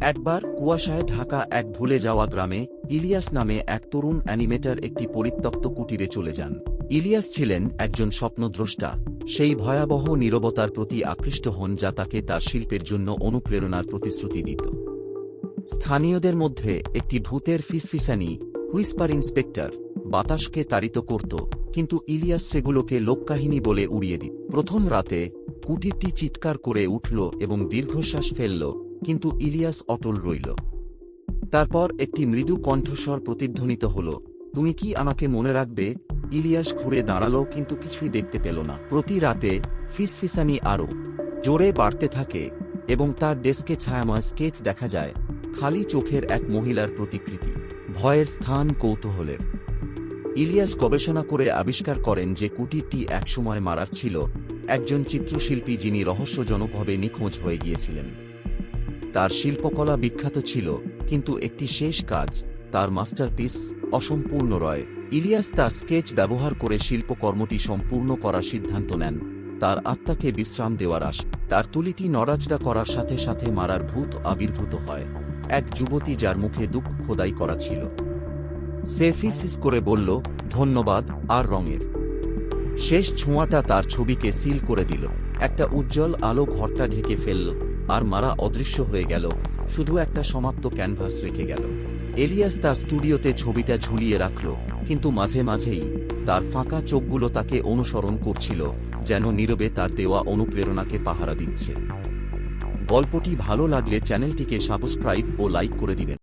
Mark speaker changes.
Speaker 1: একবার কুয়াশায় ঢাকা এক ভুলে যাওয়া গ্রামে ইলিয়াস নামে এক তরুণ অ্যানিমেটর একটি পরিত্যক্ত কুটিরে চলে যান। ইলিয়াস ছিলেন একজন স্বপ্নদ্রষ্টা, সেই ভয়াবহ নীরবতার প্রতি আকৃষ্ট হন যা তাকে তার শিল্পের জন্য অনুপ্রেরণার প্রতিশ্রুতি দিত। স্থানীয়দের মধ্যে একটি ভূতের ফিসফিসানি, হুইস্পার ইন্সপেক্টর, বাতাসকে তাড়িত করত, কিন্তু ইলিয়াস সেগুলোকে লোককাহিনী বলে উড়িয়ে দিত। প্রথম রাতে কুটিরটি চিৎকার করে উঠল এবং দীর্ঘশ্বাস ফেলল। কিন্তু ইলিয়াস অটল রইল। তারপর একটি মৃদু কণ্ঠস্বর প্রতিধ্বনিত হল, তুমি কি আমাকে মনে রাখবে? ইলিয়াস ঘুরে দাঁড়াল, কিন্তু কিছুই দেখতে পেল না। প্রতি রাতে ফিসফিসানি আরও জোরে বাড়তে থাকে এবং তার ডেস্কে ছায়াময় স্কেচ দেখা যায়, খালি চোখের এক মহিলার প্রতিকৃতি। ভয়ের স্থান কৌতূহলের। ইলিয়াস গবেষণা করে আবিষ্কার করেন যে কুটিরটি একসময় মারার ছিল। একজন চিত্রশিল্পী যিনি রহস্যজনকভাবে নিখোঁজ হয়ে গিয়েছিলেন। তার শিল্পকলা বিখ্যাত ছিল, কিন্তু একটি শেষ কাজ, তার মাস্টারপিস, অসম্পূর্ণ রয়। ইলিয়াস তার স্কেচ ব্যবহার করে শিল্পকর্মটি সম্পূর্ণ করার সিদ্ধান্ত নেন। তার আত্মাকে বিশ্রাম দেওয়ার আশ, তার তুলিটি নড়াচড়া করার সাথে সাথে মারার ভূত আবির্ভূত হয়। এক যুবতী যার মুখে দুঃখ খোদাই করা ছিল। সে ফিসিস করে বলল, ধন্যবাদ, আর রঙের। শেষ ছোঁয়াটা তার ছবিকে সিল করে দিল। একটা উজ্জ্বল আলো ঘরটা ঢেকে ফেলল। আর মারা অদৃশ্য হয়ে গেল। শুধু একটা সমাপ্ত ক্যানভাস রেখে গেল। এলিয়াস তার স্টুডিওতে ছবিটা ঝুলিয়ে রাখল, কিন্তু মাঝে মাঝেই তার ফাঁকা চোখগুলো তাকে অনুসরণ করছিল, যেন নীরবে তার দেওয়া অনুপ্রেরণাকে পাহারা দিচ্ছে। গল্পটি ভালো লাগলে চ্যানেলটিকে সাবস্ক্রাইব ও লাইক করে দিবেন।